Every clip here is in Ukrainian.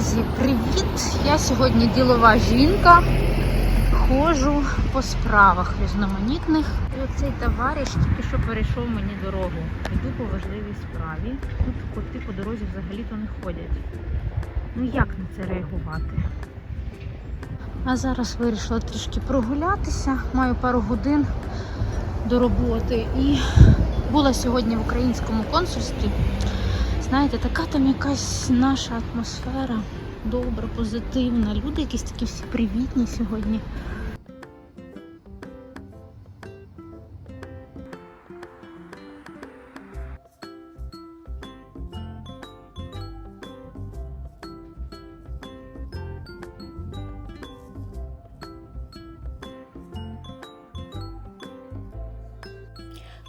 Друзі, привіт! Я сьогодні ділова жінка. Ходжу по справах різноманітних. І оцей товариш тільки що перейшов мені дорогу. Йду по важливій справі. Тут коти по дорозі взагалі-то не ходять. Ну як на це реагувати? А зараз вирішила трішки прогулятися. Маю пару годин до роботи і була сьогодні в українському консульстві. Знаєте, така там якась наша атмосфера добра, позитивна. Люди якісь такі всі привітні сьогодні.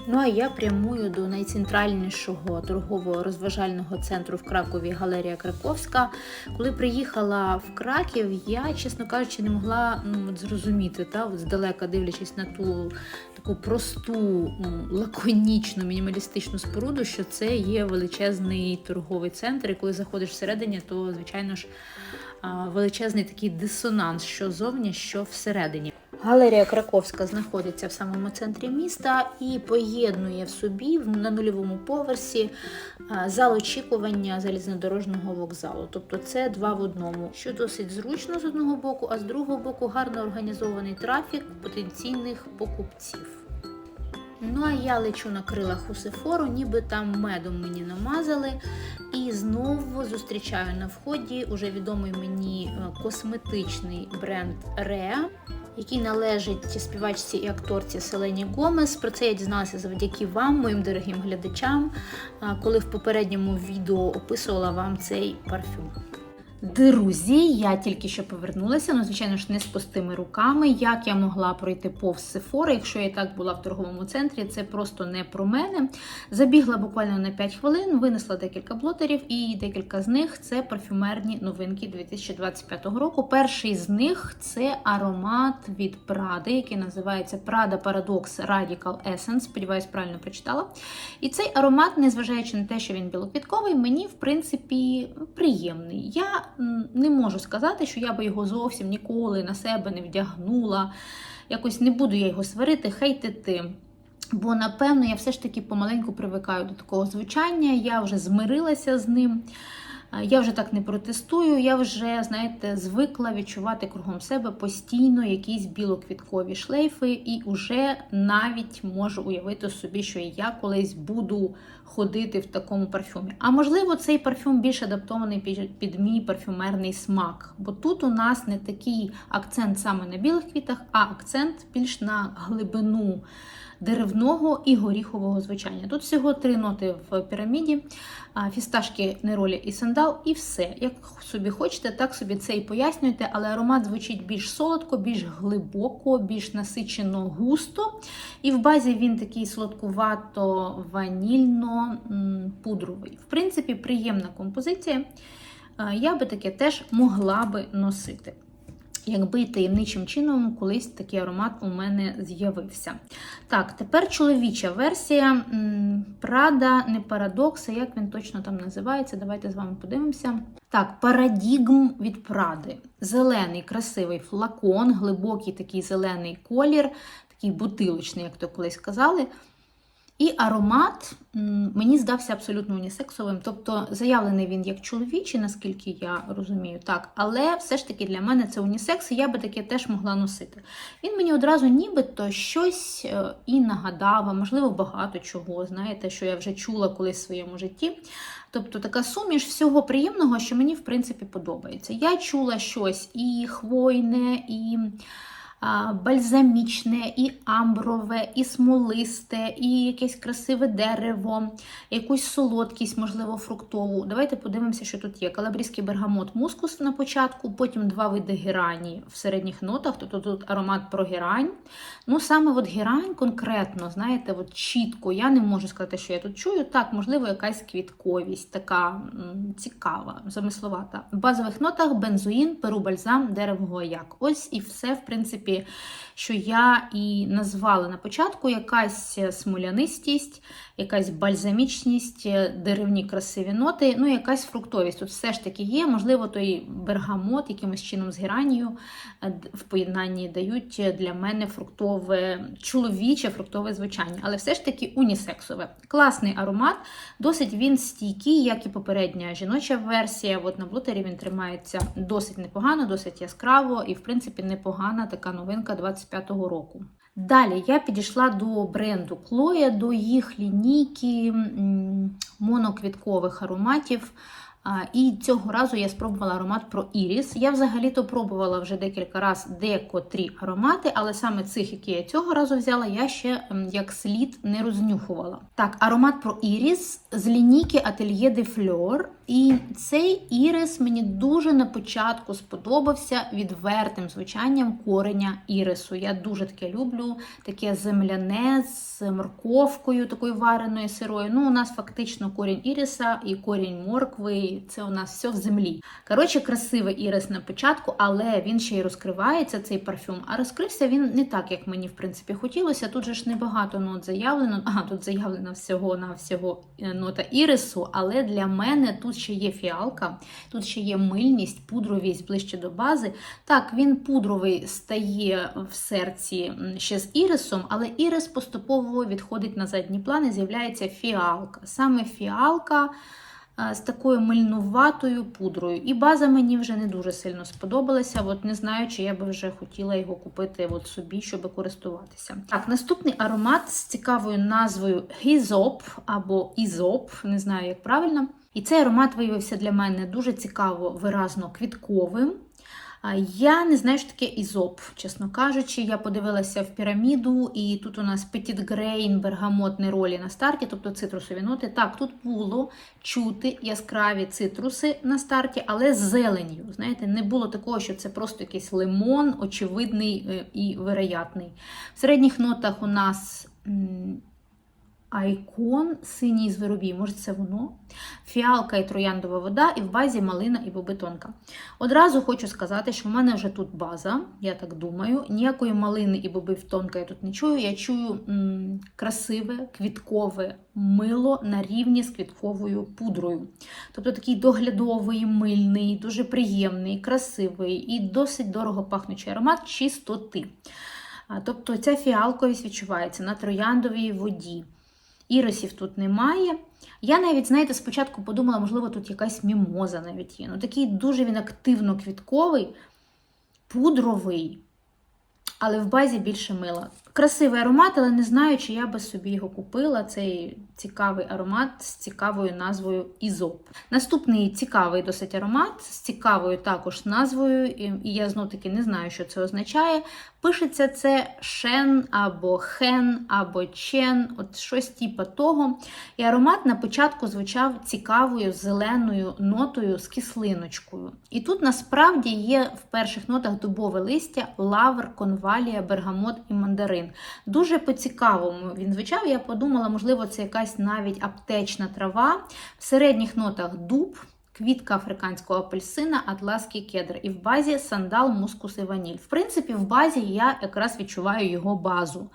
Ну а я прямую до найцентральнішого торгового розважального центру в Кракові Галерія Краковська. Коли приїхала в Краків, я, чесно кажучи, не могла ну, зрозуміти, та, от здалека дивлячись на ту таку просту, лаконічну, мінімалістичну споруду, що це є величезний торговий центр. І коли заходиш всередині, то звичайно ж величезний такий дисонанс, що зовні, що всередині. Галерія Краковська знаходиться в самому центрі міста і поєднує в собі на нульовому поверсі а, зал очікування залізнодорожного вокзалу. Тобто це два в одному, що досить зручно з одного боку, а з другого боку гарно організований трафік потенційних покупців. Ну а я лечу на крилах у Сефору, ніби там медом мені намазали. І знову зустрічаю на вході уже відомий мені е, косметичний бренд Rea, який належить співачці і акторці Селені Гомес. Про це я дізналася завдяки вам, моїм дорогим глядачам, коли в попередньому відео описувала вам цей парфюм. Друзі, я тільки що повернулася, ну, звичайно ж, не з пустими руками. Як я могла пройти повз Сефора, якщо я і так була в торговому центрі, це просто не про мене. Забігла буквально на 5 хвилин, винесла декілька блотерів, і декілька з них це парфюмерні новинки 2025 року. Перший з них це аромат від Prada, який називається Prada Paradox Radical Essence. Сподіваюсь, правильно прочитала. І цей аромат, незважаючи на те, що він білоквітковий, мені в принципі приємний. Я не можу сказати, що я би його зовсім ніколи на себе не вдягнула. Якось не буду я його сварити, хейтити. Бо, напевно, я все ж таки помаленьку привикаю до такого звучання, я вже змирилася з ним. Я вже так не протестую, я вже, знаєте, звикла відчувати кругом себе постійно якісь білоквіткові шлейфи, і вже навіть можу уявити собі, що я колись буду ходити в такому парфюмі. А можливо, цей парфюм більш адаптований під мій парфюмерний смак. Бо тут у нас не такий акцент саме на білих квітах, а акцент більш на глибину деревного і горіхового звучання. Тут всього три ноти в піраміді: фісташки, неролі і сандал, і все. Як собі хочете, так собі це і пояснюйте, але аромат звучить більш солодко, більш глибоко, більш насичено густо. І в базі він такий сладкувато-ванільно-пудровий. В принципі, приємна композиція. Я би таке теж могла би носити. Якби таємничим чином колись такий аромат у мене з'явився. Так, тепер чоловіча версія Прада, не парадокс, а як він точно там називається. Давайте з вами подивимося. Так, парадігм від Пради. Зелений, красивий флакон, глибокий такий зелений колір, такий бутилочний, як то колись казали. І аромат мені здався абсолютно унісексовим. Тобто заявлений він як чоловічий, наскільки я розумію, так, але все ж таки для мене це унісекс, і я би таке теж могла носити. Він мені одразу нібито щось е, і нагадав, а можливо, багато чого, знаєте, що я вже чула колись в своєму житті. Тобто така суміш всього приємного, що мені, в принципі, подобається. Я чула щось і хвойне, і бальзамічне, і амброве, і смолисте, і якесь красиве дерево, якусь солодкість, можливо, фруктову. Давайте подивимося, що тут є. Калабрійський бергамот мускус на початку, потім два види герані в середніх нотах, тобто тут аромат про герань. Ну, саме от герань конкретно, знаєте, от чітко, я не можу сказати, що я тут чую. Так, можливо, якась квітковість, така цікава, замисловата. В базових нотах бензоїн, перу бальзам, дерево гаяк. Ось і все, в принципі, принципі, що я і назвала на початку якась смолянистість, якась бальзамічність, деревні красиві ноти, ну, якась фруктовість. Тут все ж таки є. Можливо, той бергамот, якимось чином з геранію е, в поєднанні дають для мене фруктове, чоловіче фруктове звучання, але все ж таки унісексове. Класний аромат, досить він стійкий, як і попередня жіноча версія. От на блотері він тримається досить непогано, досить яскраво і, в принципі, непогана така новинка 25-го року. Далі я підійшла до бренду Chloe, до їх лінійки моноквіткових ароматів. І цього разу я спробувала аромат про Іріс. Я взагалі-то пробувала вже декілька разів декотрі аромати, але саме цих, які я цього разу взяла, я ще як слід не рознюхувала. Так, аромат про Іріс з лінійки Atelier de Fleur. І цей ірис мені дуже на початку сподобався відвертим звучанням кореня ірису. Я дуже таке люблю, таке земляне з морковкою, такою вареною сирою. Ну, у нас фактично корінь іриса і корінь моркви. Це у нас все в землі. Коротше, красивий ірис на початку, але він ще й розкривається, цей парфюм. А розкрився він не так, як мені в принципі хотілося. Тут же ж небагато нот заявлено. Ага, тут заявлено всього на всього нота ірису, але для мене тут ще є фіалка, тут ще є мильність, пудровість ближче до бази. Так, він пудровий стає в серці ще з ірисом, але ірис поступово відходить на задній план і з'являється фіалка. Саме фіалка. З такою мильнуватою пудрою. І база мені вже не дуже сильно сподобалася. От не знаю, чи я би вже хотіла його купити от собі, щоб користуватися. Так, наступний аромат з цікавою назвою Гізоп або Ізоп, не знаю, як правильно. І цей аромат виявився для мене дуже цікаво, виразно квітковим. Я не знаю, що таке ізоп, чесно кажучи. Я подивилася в піраміду, і тут у нас Petit Grain, бергамот ролі на старті, тобто цитрусові ноти. Так, тут було чути яскраві цитруси на старті, але з зеленью. Знаєте, не було такого, що це просто якийсь лимон, очевидний е, і вероятний. В середніх нотах у нас. Айкон, синій звиробій, може, це воно, фіалка і трояндова вода, і в базі малина і бобитонка. Одразу хочу сказати, що в мене вже тут база, я так думаю. Ніякої малини і бобитонка я тут не чую. Я чую м красиве, квіткове мило на рівні з квітковою пудрою. Тобто такий доглядовий, мильний, дуже приємний, красивий і досить дорого пахнучий аромат чистоти. Тобто ця фіалковість відчувається на трояндовій воді. Ірисів тут немає. Я навіть, знаєте, спочатку подумала, можливо, тут якась мімоза навіть є. Ну, Такий дуже він активно квітковий, пудровий, але в базі більше мила. Красивий аромат, але не знаю, чи я би собі його купила. Цей цікавий аромат з цікавою назвою Ізоп. Наступний цікавий досить аромат, з цікавою також назвою, і я знов таки не знаю, що це означає. Пишеться це шен або хен, або чен, от щось типу того. І аромат на початку звучав цікавою зеленою нотою з кислиночкою. І тут насправді є в перших нотах дубове листя, лавр, конвалія, бергамот і мандарин. Дуже по-цікавому він звучав. Я подумала, можливо, це якась навіть аптечна трава. В середніх нотах дуб квітка африканського апельсина, атласський кедр. І в базі сандал, мускус і ваніль. В принципі, в базі я якраз відчуваю його базу.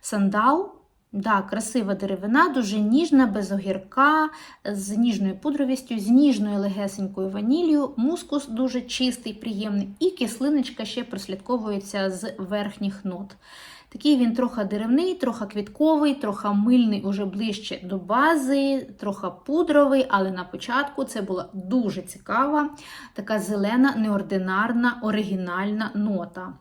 Сандал. Да, красива деревина, дуже ніжна, без огірка, з ніжною пудровістю, з ніжною легесенькою ванілью, мускус дуже чистий, приємний, і кислиночка ще прослідковується з верхніх нот. Такий він трохи деревний, трохи квітковий, трохи мильний, уже ближче до бази, трохи пудровий, але на початку це була дуже цікава, така зелена, неординарна, оригінальна нота.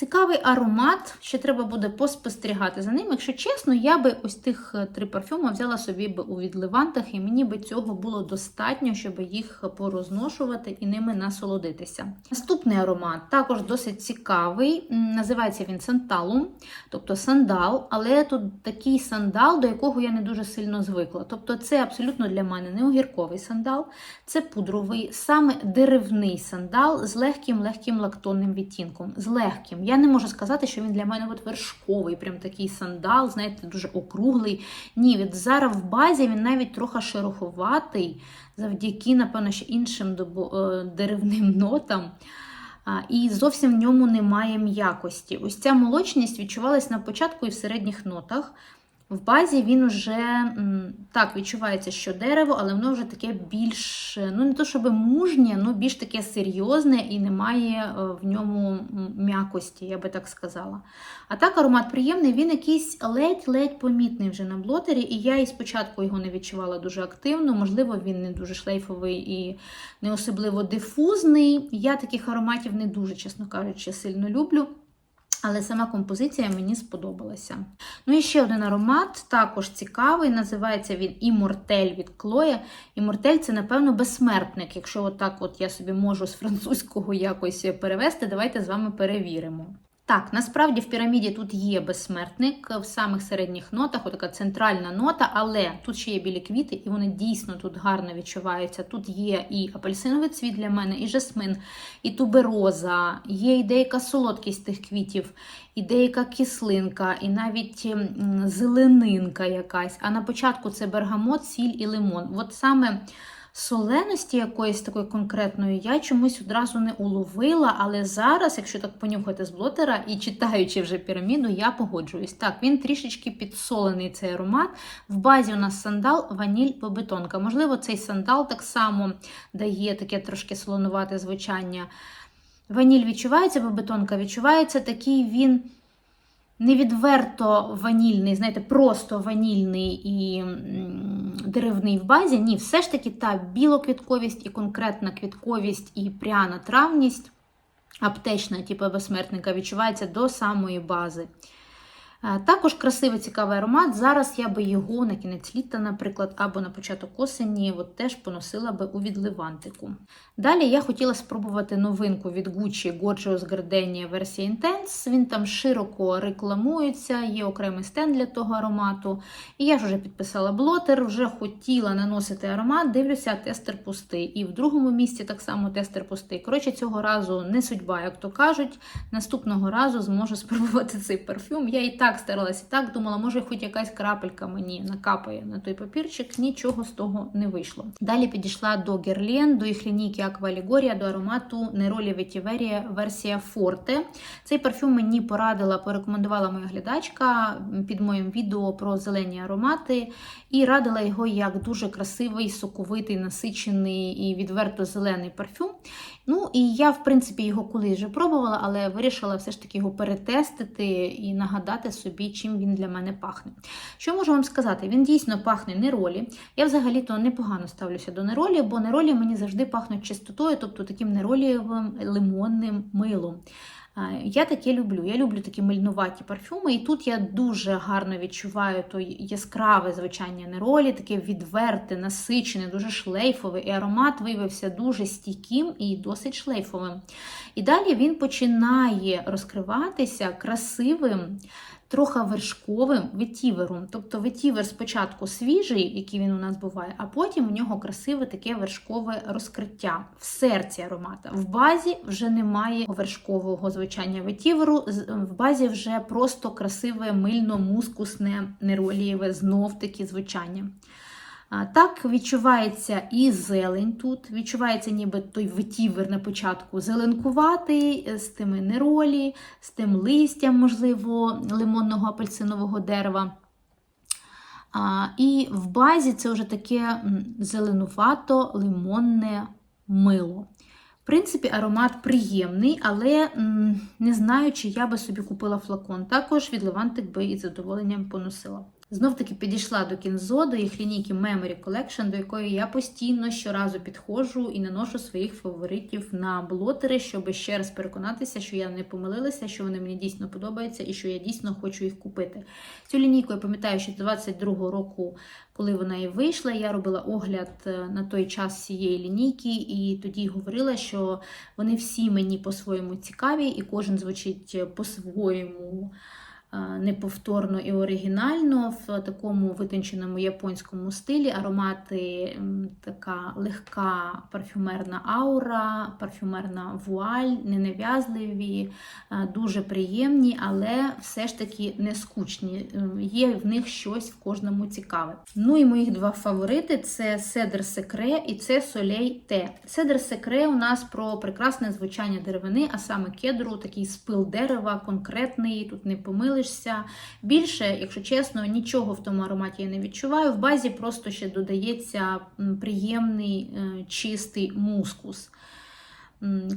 Цікавий аромат, ще треба буде поспостерігати за ним. Якщо чесно, я би ось тих е, три парфюми взяла собі би у відливантах, і мені би цього було достатньо, щоб їх порозношувати і ними насолодитися. Наступний аромат також досить цікавий. Називається він санталум, тобто сандал, але тут такий сандал, до якого я не дуже сильно звикла. Тобто, це абсолютно для мене не огірковий сандал, це пудровий, саме деревний сандал з легким-легким лактонним відтінком. З легким. Я не можу сказати, що він для мене от вершковий, прям такий сандал, знаєте, дуже округлий. Ні, від зараз в базі він навіть трохи шероховатий, завдяки, напевно, ще іншим е, деревним нотам. І зовсім в ньому немає м'якості. Ось ця молочність відчувалась на початку і в середніх нотах. В базі він уже так відчувається, що дерево, але воно вже таке більш, ну не то щоб мужнє, ну більш таке серйозне і немає е, в ньому м'якості, я би так сказала. А так аромат приємний, він якийсь ледь-ледь помітний вже на блотері, і я і спочатку його не відчувала дуже активно. Можливо, він не дуже шлейфовий і не особливо дифузний. Я таких ароматів не дуже, чесно кажучи, сильно люблю. Але сама композиція мені сподобалася. Ну і ще один аромат, також цікавий, називається він Імортель від Клоя. Імортель це, напевно, безсмертник. Якщо отак от я собі можу з французького якось перевести, давайте з вами перевіримо. Так, насправді в піраміді тут є безсмертник в самих середніх нотах, отака центральна нота, але тут ще є білі квіти, і вони дійсно тут гарно відчуваються. Тут є і апельсиновий цвіт для мене, і жасмин, і тубероза, є і деяка солодкість тих квітів, і деяка кислинка, і навіть зеленинка якась. А на початку це бергамот, сіль і лимон. От саме соленості якоїсь такої конкретної я чомусь одразу не уловила, але зараз, якщо так понюхати з блотера і читаючи вже піраміду, я погоджуюсь. Так, він трішечки підсолений цей аромат. В базі у нас сандал, ваніль, бобетонка. Можливо, цей сандал так само дає таке трошки солонувате звучання. Ваніль відчувається, бобетонка відчувається, такий він не відверто ванільний, знаєте, просто ванільний і деревний в базі. Ні, все ж таки та білоквітковість і конкретна квітковість і пряна травність, аптечна, типу безсмертника, відчувається до самої бази. Е, Також красивий цікавий аромат. Зараз я би його на кінець літа, наприклад, або на початок осені от теж поносила би у відливантику. Далі я хотіла спробувати новинку від Gucci Gorgeous Gardenia версія Intense. Він там широко рекламується, є окремий стенд для того аромату. І я ж вже підписала блотер, вже хотіла наносити аромат, дивлюся, тестер пустий. І в другому місці так само тестер пустий. Коротше, цього разу не судьба, як то кажуть. Наступного разу зможу спробувати цей парфюм. Я і так старалася, і так думала, може, хоч якась крапелька мені накапає на той папірчик. Нічого з того не вийшло. Далі підійшла до Герлен, до їх лінійки Allegoria, до аромату Neroli Vetiveria версія Forte. Цей парфюм мені порадила, порекомендувала моя глядачка під моїм відео про зелені аромати і радила його як дуже красивий, соковитий, насичений і відверто зелений парфюм. Ну і я, в принципі, його колись вже пробувала, але вирішила все ж таки його перетестити і нагадати собі, чим він для мене пахне. Що можу вам сказати? Він дійсно пахне неролі. Я взагалі-то непогано ставлюся до неролі, бо неролі мені завжди пахнуть чистотою, тобто таким неролієвим лимонним милом. Я таке люблю. Я люблю такі мильнуваті парфюми, і тут я дуже гарно відчуваю той яскраве звучання неролі, таке відверте, насичене, дуже шлейфове, і аромат виявився дуже стійким і досить шлейфовим. І далі він починає розкриватися красивим. Трохи вершковим ветівером. Тобто ветівер спочатку свіжий, який він у нас буває, а потім у нього красиве таке вершкове розкриття в серці аромата. В базі вже немає вершкового звучання ветіверу, в базі вже просто красиве мильно-мускусне неролієве знов таки звучання. Так, відчувається і зелень тут, відчувається ніби той ветівер на початку зеленкуватий, з тими неролі, з тим листям, можливо, лимонного апельсинового дерева. А, І в базі це вже таке зеленувато лимонне мило. В принципі, аромат приємний, але не знаю, чи я би собі купила флакон. Також від Левантик би із задоволенням поносила. Знов таки підійшла до кінзо, до їх лінійки Memory Collection, до якої я постійно щоразу підходжу і наношу своїх фаворитів на блотери, щоб ще раз переконатися, що я не помилилася, що вони мені дійсно подобаються і що я дійсно хочу їх купити. Цю лінійку я пам'ятаю, що 22-го року, коли вона і вийшла, я робила огляд е, на той час цієї лінійки, і тоді говорила, що вони всі мені по-своєму цікаві, і кожен звучить по-своєму е, неповторно і оригінально в такому витонченому японському стилі. Аромати така легка парфюмерна аура, парфюмерна вуаль, ненав'язливі, дуже приємні, але все ж таки не скучні. Є в них щось в кожному цікаве. Ну і моїх два фаворити це Седр Секре і це Солей Те. Седр Секре у нас про прекрасне звучання деревини, а саме кедру, такий спил дерева, конкретний, тут не помилишся. Більше, якщо чесно, нічого в тому ароматі я не відчуваю. В базі просто ще додається приємний е, чистий мускус.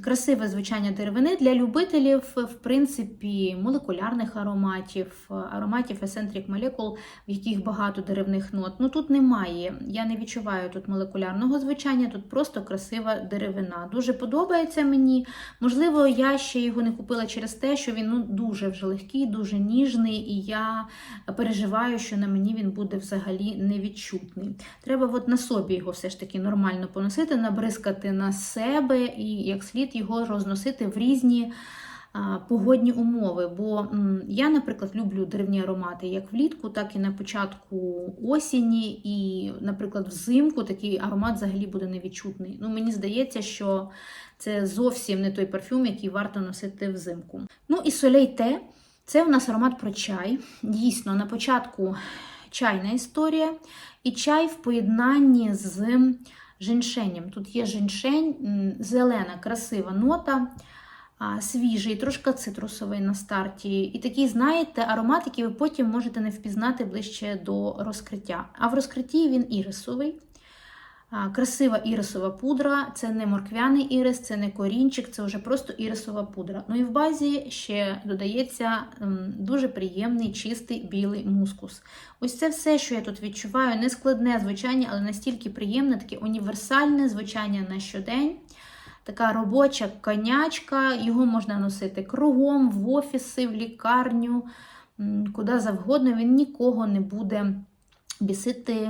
Красиве звучання деревини для любителів, в принципі, молекулярних ароматів, ароматів Eccentric Molecule, в яких багато деревних нот. Ну тут немає. Я не відчуваю тут молекулярного звучання, тут просто красива деревина. Дуже подобається мені. Можливо, я ще його не купила через те, що він ну, дуже вже легкий, дуже ніжний, і я переживаю, що на мені він буде взагалі невідчутний. Треба от на собі його все ж таки нормально поносити, набризкати на себе і як слід його розносити в різні погодні умови. Бо я, наприклад, люблю деревні аромати як влітку, так і на початку осені, і, наприклад, взимку такий аромат взагалі буде невідчутний. Ну, мені здається, що це зовсім не той парфюм, який варто носити взимку. Ну і солей те. Це у нас аромат про чай. Дійсно, на початку чайна історія, і чай в поєднанні з женьшенем. Тут є женьшень, зелена, красива нота, свіжий, трошки цитрусовий на старті. І такий, знаєте, аромат, який ви потім можете не впізнати ближче до розкриття. А в розкритті він ірисовий. Красива ірисова пудра, це не морквяний ірис, це не корінчик, це вже просто ірисова пудра. Ну і в базі ще додається ем, дуже приємний чистий білий мускус. Ось це все, що я тут відчуваю, не складне звучання, але настільки приємне, таке універсальне звучання на щодень. Така робоча конячка, його можна носити кругом, в офіси, в лікарню, куди завгодно. Він нікого не буде бісити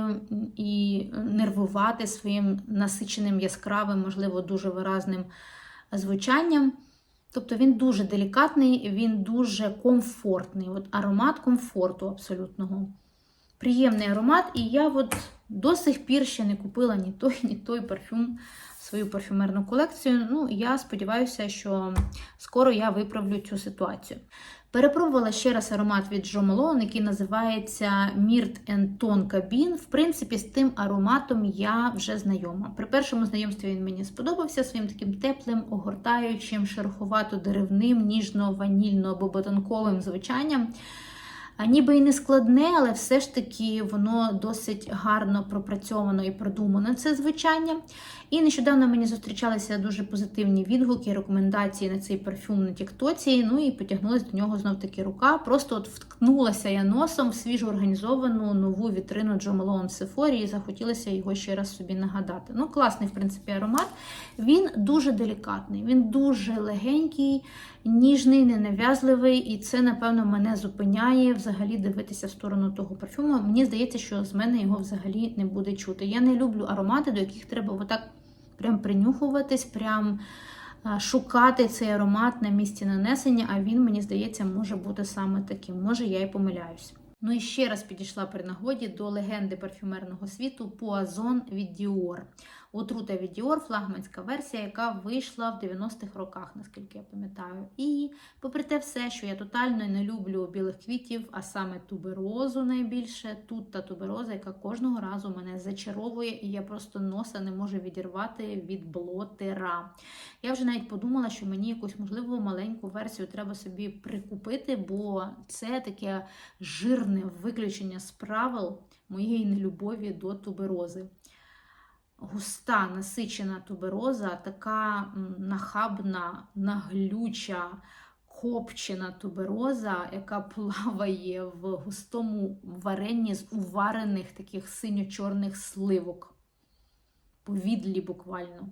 і нервувати своїм насиченим, яскравим, можливо, дуже виразним звучанням. Тобто він дуже делікатний, він дуже комфортний. От аромат комфорту абсолютного. Приємний аромат, і я от до сих пір ще не купила ні той, ні той парфюм свою парфюмерну колекцію. Ну, я сподіваюся, що скоро я виправлю цю ситуацію. Перепробувала ще раз аромат від Malone, який називається Myrт Ton Cabin. В принципі, з тим ароматом я вже знайома. При першому знайомстві він мені сподобався своїм таким теплим, огортаючим, шероховато-деревним, ніжно-ванільно або ботанковим звучанням. Ніби і не складне, але все ж таки воно досить гарно пропрацьовано і продумано це звучання. І нещодавно мені зустрічалися дуже позитивні відгуки, рекомендації на цей парфюм на Тіктоці. Ну і потягнулася до нього знов таки рука. Просто от вткнулася я носом в свіжу організовану нову вітрину Джо Малоун в Сефорі і захотілося його ще раз собі нагадати. Ну, класний, в принципі, аромат. Він дуже делікатний, він дуже легенький, ніжний, ненав'язливий, і це, напевно, мене зупиняє взагалі дивитися в сторону того парфюму. Мені здається, що з мене його взагалі не буде чути. Я не люблю аромати, до яких треба отак прям принюхуватись, прям шукати цей аромат на місці нанесення, а він, мені здається, може бути саме таким. Може, я і помиляюсь. Ну і ще раз підійшла при нагоді до легенди парфюмерного світу Пуазон від Dior. Отрута від Dior, флагманська версія, яка вийшла в 90-х роках, наскільки я пам'ятаю. І попри те все, що я тотально не люблю білих квітів, а саме туберозу найбільше, тут та тубероза, яка кожного разу мене зачаровує, і я просто носа не можу відірвати від блотера. Я вже навіть подумала, що мені якусь, можливо, маленьку версію треба собі прикупити, бо це таке жирне виключення з правил моєї нелюбові до туберози густа насичена тубероза, така нахабна, наглюча, копчена тубероза, яка плаває в густому варенні з уварених таких синьо-чорних сливок. Повідлі буквально.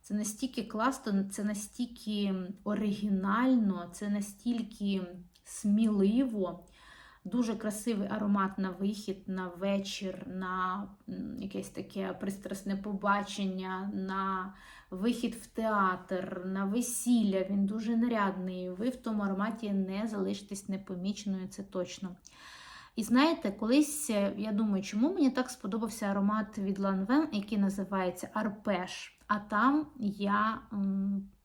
Це настільки класно, це настільки оригінально, це настільки сміливо. Дуже красивий аромат на вихід, на вечір, на якесь таке пристрасне побачення, на вихід в театр, на весілля. Він дуже нарядний. Ви в тому ароматі не залишитесь непоміченою, це точно. І знаєте, колись е, я думаю, чому мені так сподобався аромат від Lanvin, який називається Арпеш. А там я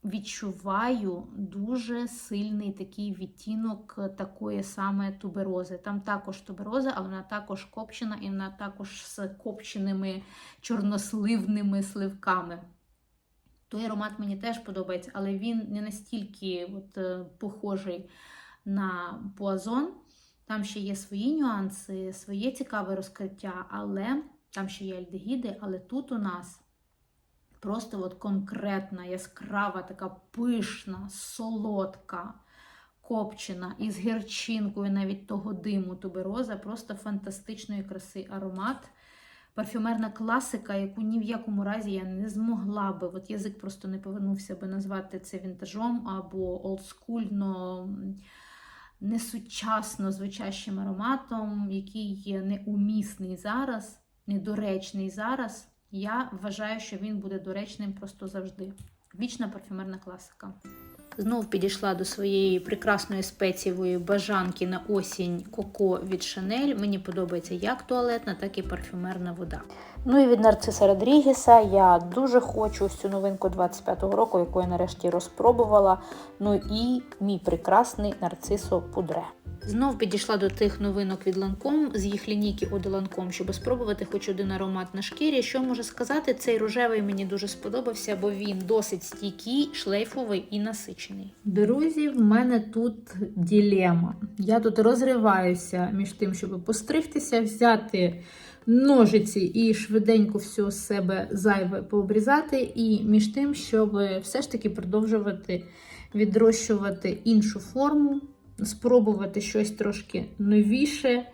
відчуваю дуже сильний такий відтінок такої саме туберози. Там також тубероза, але вона також копчена і вона також з копченими чорносливними сливками. Той аромат мені теж подобається, але він не настільки от, е, похожий на пуазон. Там ще є свої нюанси, своє цікаве розкриття, але там ще є альдегіди, але тут у нас просто от конкретна, яскрава, така пишна, солодка, копчена із гірчинкою навіть того диму тубероза, просто фантастичної краси аромат. Парфюмерна класика, яку ні в якому разі я не змогла би, от язик просто не повернувся би назвати це вінтажом або олдскульно несучасно звучащим ароматом, який є неумісний зараз, недоречний зараз. Я вважаю, що він буде доречним просто завжди. Вічна парфюмерна класика. Знов підійшла до своєї прекрасної спецієвої бажанки на осінь Коко від Шанель. Мені подобається як туалетна, так і парфюмерна вода. Ну і від Нарциса Родрігеса я дуже хочу ось цю новинку 25-го року, яку я нарешті розпробувала. Ну і мій прекрасний нарцисо пудре. Знов підійшла до тих новинок від Ланком з їх лінійки Оде Ланком, щоб спробувати хоч один аромат на шкірі. Що можу сказати, цей рожевий мені дуже сподобався, бо він досить стійкий, шлейфовий і насичений. Друзі, в мене тут ділема. Я тут розриваюся між тим, щоб постригтися, взяти ножиці і швиденько все з себе зайве пообрізати, і між тим, щоб все ж таки продовжувати відрощувати іншу форму, спробувати щось трошки новіше.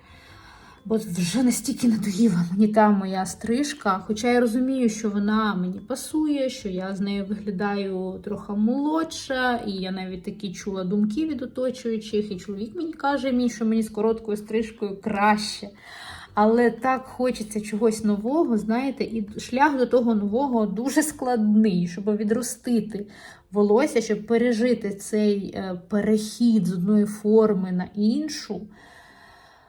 Бо вже настільки надоїла мені та моя стрижка. Хоча я розумію, що вона мені пасує, що я з нею виглядаю трохи молодша, і я навіть такі чула думки від оточуючих, і чоловік мені каже, мій, що мені з короткою стрижкою краще. Але так хочеться чогось нового, знаєте, і шлях до того нового дуже складний, щоб відростити волосся, щоб пережити цей е, перехід з одної форми на іншу,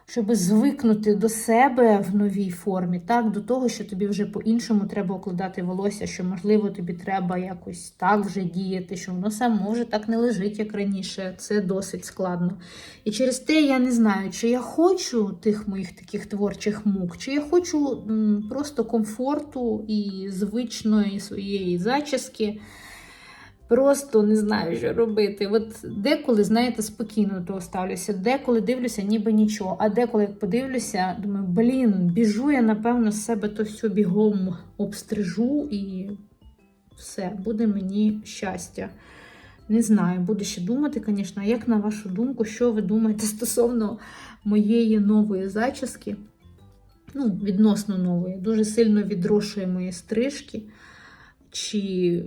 щоб звикнути до себе в новій формі, так, до того, що тобі вже по-іншому треба укладати волосся, що, можливо, тобі треба якось так вже діяти, що воно само вже так не лежить, як раніше. Це досить складно. І через те я не знаю, чи я хочу тих моїх таких творчих мук, чи я хочу просто комфорту і звичної своєї зачіски. Просто не знаю, що робити. От деколи, знаєте, спокійно того ставлюся, деколи дивлюся, ніби нічого. А деколи як подивлюся, думаю, блін, біжу я, напевно, з себе то все бігом обстрижу і все, буде мені щастя. Не знаю, буду ще думати, звісно, як на вашу думку, що ви думаєте стосовно моєї нової зачіски? Ну, відносно нової, дуже сильно відрошує мої стрижки чи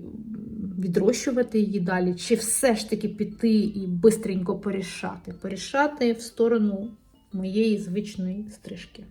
відрощувати її далі, чи все ж таки піти і бистренько порішати. Порішати в сторону моєї звичної стрижки.